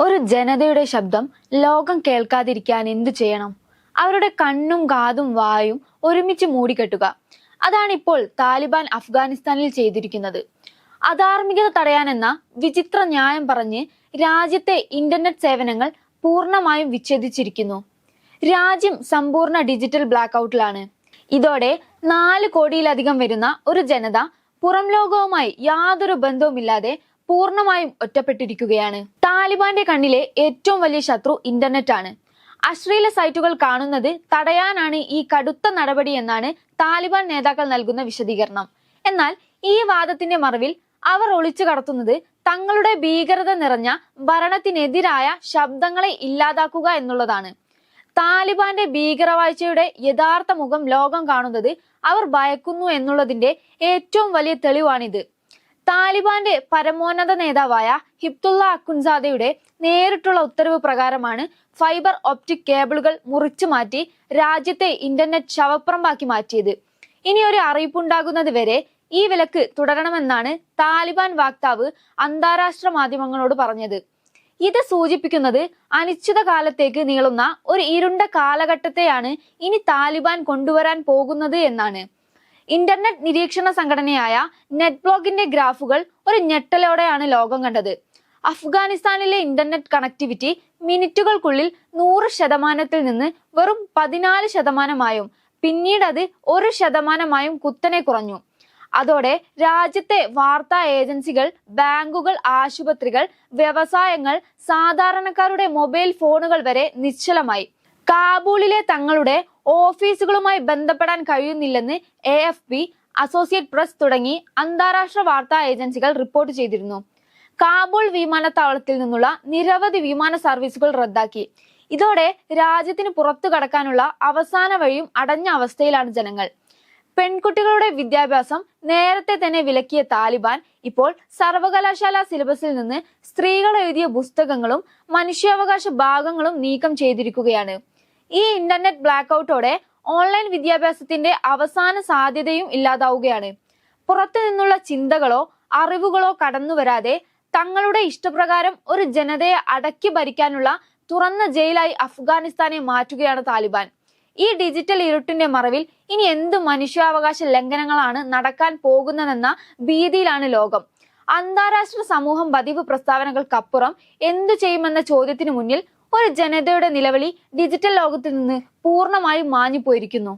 ഒരു ജനതയുടെ ശബ്ദം ലോകം കേൾക്കാതിരിക്കാൻ എന്തു ചെയ്യണം? അവരുടെ കണ്ണും കാതും വായും ഒരുമിച്ച് മൂടിക്കെട്ടുക. അതാണ് ഇപ്പോൾ താലിബാൻ അഫ്ഗാനിസ്ഥാനിൽ ചെയ്തിരിക്കുന്നത്. അധാർമികത തടയാനെന്ന വിചിത്ര ന്യായം പറഞ്ഞ് രാജ്യത്തെ ഇന്റർനെറ്റ് സേവനങ്ങൾ പൂർണമായും വിച്ഛേദിച്ചിരിക്കുന്നു. രാജ്യം സമ്പൂർണ ഡിജിറ്റൽ ബ്ലാക്ക് ഔട്ടിലാണ് ഇതോടെ നാല് കോടിയിലധികം വരുന്ന ഒരു ജനത പുറം ലോകവുമായി യാതൊരു ബന്ധവുമില്ലാതെ പൂർണമായും ഒറ്റപ്പെട്ടിരിക്കുകയാണ്. താലിബാന്റെ കണ്ണിലെ ഏറ്റവും വലിയ ശത്രു ഇന്റർനെറ്റ് ആണ് അശ്ലീല സൈറ്റുകൾ കാണുന്നത് തടയാനാണ് ഈ കടുത്ത നടപടി എന്നാണ് താലിബാൻ നേതാക്കൾ നൽകുന്ന വിശദീകരണം. എന്നാൽ ഈ വാദത്തിന്റെ മറവിൽ അവർ ഒളിച്ചു കടത്തുന്നത് തങ്ങളുടെ ഭീകരത നിറഞ്ഞ ഭരണത്തിനെതിരായ ശബ്ദങ്ങളെ ഇല്ലാതാക്കുക എന്നുള്ളതാണ്. താലിബാന്റെ ഭീകരവാഴ്ചയുടെ യഥാർത്ഥ മുഖം ലോകം കാണുന്നത് അവർ ഭയക്കുന്നു എന്നുള്ളതിന്റെ ഏറ്റവും വലിയ തെളിവാണിത്. താലിബാന്റെ പരമോന്നത നേതാവായ ഹിബ്തുള്ള അക്കുൻസാദയുടെ നേരിട്ടുള്ള ഉത്തരവ് പ്രകാരമാണ് ഫൈബർ ഒപ്റ്റിക് കേബിളുകൾ മുറിച്ചു മാറ്റി രാജ്യത്തെ ഇന്റർനെറ്റ് ശവപ്പുറമ്പാക്കി മാറ്റിയത്. ഇനി ഒരു അറിയിപ്പുണ്ടാകുന്നത് വരെ ഈ വിലക്ക് തുടരണമെന്നാണ് താലിബാൻ വാക്താവ് അന്താരാഷ്ട്ര മാധ്യമങ്ങളോട് പറഞ്ഞത്. ഇത് സൂചിപ്പിക്കുന്നത് അനിശ്ചിത കാലത്തേക്ക് നീളുന്ന ഒരു ഇരുണ്ട കാലഘട്ടത്തെയാണ് ഇനി താലിബാൻ കൊണ്ടുവരാൻ പോകുന്നത് എന്നാണ്. ഇന്റർനെറ്റ് നിരീക്ഷണ സംഘടനയായ നെറ്റ് ബ്ലോഗിന്റെ ഗ്രാഫുകൾ ഒരു ഞെട്ടലോടെയാണ് ലോകം കണ്ടത്. അഫ്ഗാനിസ്ഥാനിലെ ഇന്റർനെറ്റ് കണക്ടിവിറ്റി മിനിറ്റുകൾക്കുള്ളിൽ നൂറ് ശതമാനത്തിൽ നിന്ന് വെറും പതിനാല് ശതമാനമായും പിന്നീട് അത് ഒരു ശതമാനമായും കുത്തനെ കുറഞ്ഞു. അതോടെ രാജ്യത്തെ വാർത്താ ഏജൻസികൾ ബാങ്കുകൾ ആശുപത്രികൾ വ്യവസായങ്ങൾ സാധാരണക്കാരുടെ മൊബൈൽ ഫോണുകൾ വരെ നിശ്ചലമായി. കാബൂളിലെ തങ്ങളുടെ ഓഫീസുകളുമായി ബന്ധപ്പെടാൻ കഴിയുന്നില്ലെന്ന് A F P associate press തുടങ്ങി അന്താരാഷ്ട്ര വാർത്താ ഏജൻസികൾ റിപ്പോർട്ട് ചെയ്തിരുന്നു. കാബൂൾ വിമാനത്താവളത്തിൽ നിന്നുള്ള നിരവധി വിമാന സർവീസുകൾ റദ്ദാക്കി. ഇതോടെ രാജ്യത്തിന് പുറത്തു കടക്കാനുള്ള അവസാന വഴിയും അടഞ്ഞ അവസ്ഥയിലാണ് ജനങ്ങൾ. പെൺകുട്ടികളുടെ വിദ്യാഭ്യാസം നേരത്തെ തന്നെ വിലക്കിയ താലിബാൻ ഇപ്പോൾ സർവകലാശാല സിലബസിൽ നിന്ന് സ്ത്രീകൾ എഴുതിയ പുസ്തകങ്ങളും മനുഷ്യാവകാശ ഭാഗങ്ങളും നീക്കം ചെയ്തിരിക്കുകയാണ്. ഈ ഇന്റർനെറ്റ് ബ്ലാക്ക് ഔട്ടോടെ ഓൺലൈൻ വിദ്യാഭ്യാസത്തിന്റെ അവസാന സാധ്യതയും ഇല്ലാതാവുകയാണ്. പുറത്തു നിന്നുള്ള ചിന്തകളോ അറിവുകളോ കടന്നു വരാതെ തങ്ങളുടെ ഇഷ്ടപ്രകാരം ഒരു ജനതയെ അടക്കി ഭരിക്കാനുള്ള തുറന്ന ജയിലായി അഫ്ഗാനിസ്ഥാനെ മാറ്റുകയാണ് താലിബാൻ. ഈ ഡിജിറ്റൽ ഇരുട്ടിന്റെ മറവിൽ ഇനി എന്ത് മനുഷ്യാവകാശ ലംഘനങ്ങളാണ് നടക്കാൻ പോകുന്നതെന്ന ഭീതിയിലാണ് ലോകം. അന്താരാഷ്ട്ര സമൂഹം പതിവ് പ്രസ്താവനകൾക്കപ്പുറം എന്തു ചെയ്യുമെന്ന ചോദ്യത്തിന് മുന്നിൽ ഒരു ജനതയുടെ നിലവിളി ഡിജിറ്റൽ ലോകത്ത് നിന്ന് പൂർണമായും മാഞ്ഞു പോയിരിക്കുന്നു